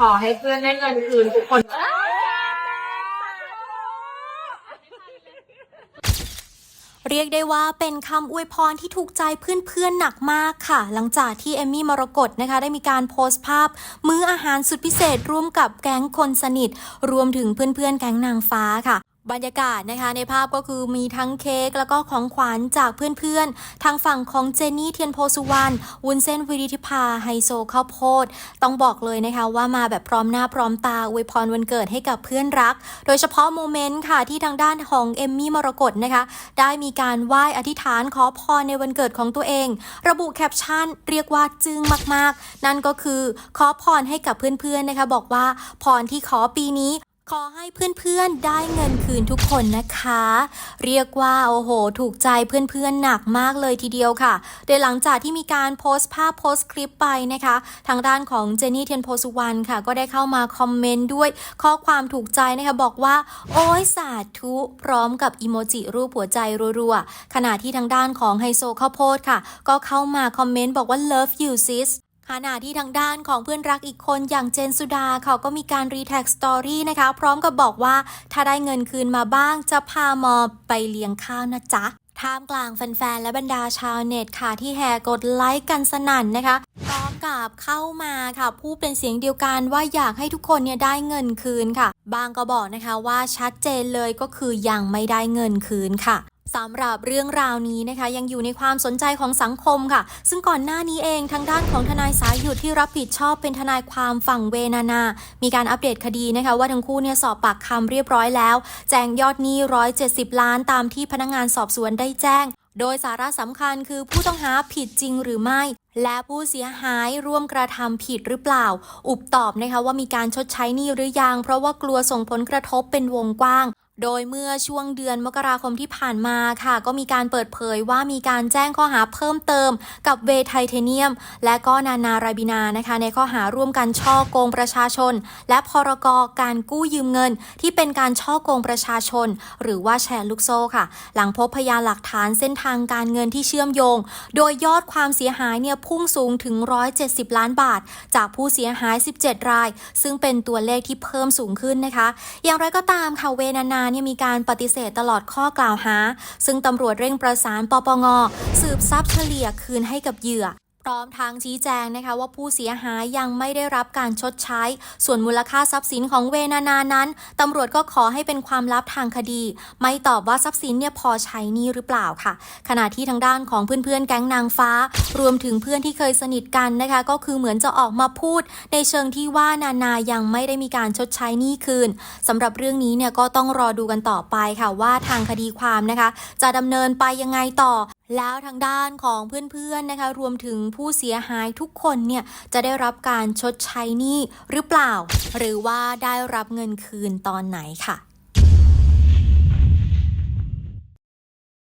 ขอให้เพื่อนได้เงินคืนทุกคน เรียกได้ว่าเป็นคำอวยพรที่ถูกใจเพื่อนๆหนักมากค่ะ หลังจากที่เอมมี่มรกตนะคะ ได้มีการโพสต์ภาพ มื้ออาหารสุดพิเศษร่วมกับแก๊งคนสนิท รวมถึงเพื่อนๆแก๊งนางฟ้าค่ะ บรรยากาศนะคะในภาพก็คือมีทั้งเค้กแล้วก็ของขวัญจากเพื่อนๆ ทางฝั่งของเจนนี่เทียนโพสุวรรณวุ้นเส้นวิริธิภาไฮโซข้าวโพด ต้องบอกเลยนะคะว่ามาแบบพร้อมหน้าพร้อมตาอวยพรวันเกิดให้กับเพื่อนรัก โดยเฉพาะโมเมนต์ค่ะที่ทางด้านของเอมมี่มรกตนะคะ ได้มีการไหว้อธิษฐานขอพรในวันเกิดของตัวเอง ระบุแคปชั่นเรียกว่าจึ้งมากๆ นั่นก็คือขอพรให้กับเพื่อนๆนะคะ บอกว่าพรที่ขอปีนี้ ขอให้เพื่อนๆได้เงินคืนทุกคนนะคะ เรียกว่าโอ้โห ถูกใจเพื่อนๆหนักมากเลยทีเดียวค่ะ โดยหลังจากที่มีการโพสต์ภาพโพสต์คลิปไปนะคะ ทางด้านของเจนนี่เทียนโพสุวรรณค่ะ ก็ได้เข้ามาคอมเมนต์ด้วยข้อความถูกใจนะคะบอกว่า โอ้ยสาธุพร้อมกับอีโมจิรูปหัวใจรัวๆขณะที่ทางด้านของไฮโซข้าวโพดค่ะ ก็เข้ามาคอมเมนต์บอกว่า love you sis ขณะที่ทางด้านของเพื่อนรักอีกคนอย่างเจนสุดาเขาก็มีการรีแท็กสตอรี่นะคะ พร้อมกับบอกว่าถ้าได้เงินคืนมาบ้างจะพามอไปเลี้ยงข้าวนะจ๊ะท่ามกลางแฟนๆ และบรรดาชาวเน็ตค่ะที่แห่กดไลค์กันสนั่นนะคะพร้อมกับเข้ามาค่ะพูดเป็นเสียงเดียวกันว่าอยากให้ทุกคนเนี่ยได้เงินคืนค่ะ บางก็บอกนะคะว่าชัดเจนเลยก็คือยังไม่ได้เงินคืนค่ะ สำหรับเรื่องราวนี้นะคะ ยังอยู่ในความสนใจของสังคมค่ะ ซึ่งก่อนหน้านี้เองทางด้านของทนายสายหยุดที่รับผิดชอบเป็นทนายความฝั่งเวนานา มีการอัปเดตคดีนะคะ ว่าทั้งคู่เนี่ยสอบปากคำเรียบร้อยแล้ว แจ้งยอดหนี้ 170 ล้านตามที่พนักงานสอบสวนได้แจ้ง โดยสาระสำคัญคือผู้ต้องหาผิดจริงหรือไม่และผู้เสียหายร่วมกระทำผิดหรือเปล่า อุบตอบนะคะว่ามีการชดใช้หนี้หรือยัง เพราะว่ากลัวส่งผลกระทบเป็นวงกว้าง โดยเมื่อช่วงเดือนมกราคมที่ผ่านมาค่ะ ก็มีการเปิดเผยว่ามีการแจ้งข้อหาเพิ่มเติม กับเวทไทเทเนียม และก็นานาราบินานะคะ ในข้อหาร่วมกันช่อโกงประชาชน และพรกการกู้ยืมเงิน ที่เป็นการช่อโกงประชาชน หรือว่าแชร์ลูกโซ่ค่ะ หลังพบพยานหลักฐานเส้นทางการเงินที่เชื่อมโยง โดยยอดความเสียหายเนี่ยพุ่งสูงถึง 170 ล้านบาท จากผู้เสียหาย 17 ราย ซึ่งเป็นตัวเลขที่เพิ่มสูงขึ้นนะคะ อย่างไรก็ตามค่ะเวนานาเนี่ยมีการปฏิเสธตลอดข้อกล่าวหา ซึ่งตำรวจเร่งประสานปปงสืบทรัพย์เฉลี่ยคืนให้กับเหยื่อ พร้อมทางชี้แจงนะคะว่าผู้เสียหายยังไม่ได้รับการชดใช้ ส่วนมูลค่าทรัพย์สินของเวนานานั้นตำรวจก็ขอให้เป็นความลับทางคดี ไม่ตอบว่าทรัพย์สินเนี่ยพอใช้นี้หรือเปล่าค่ะ ขณะที่ทางด้านของเพื่อนๆ แก๊งนางฟ้า รวมถึงเพื่อนที่เคยสนิทกันนะคะ ก็คือเหมือนจะออกมาพูด ในเชิงที่ว่านานายังไม่ได้มีการชดใช้นี้คืนสำหรับเรื่องนี้เนี่ยก็ต้องรอดูกันต่อไปค่ะว่าทางคดีความนะคะ จะดำเนินไปยังไงต่อ แล้วทางด้านของเพื่อนๆนะคะ รวมถึงผู้เสียหายทุกคนเนี่ยจะได้รับการชดใช้หนี้หรือเปล่า หรือว่าได้รับเงินคืนตอนไหนค่ะ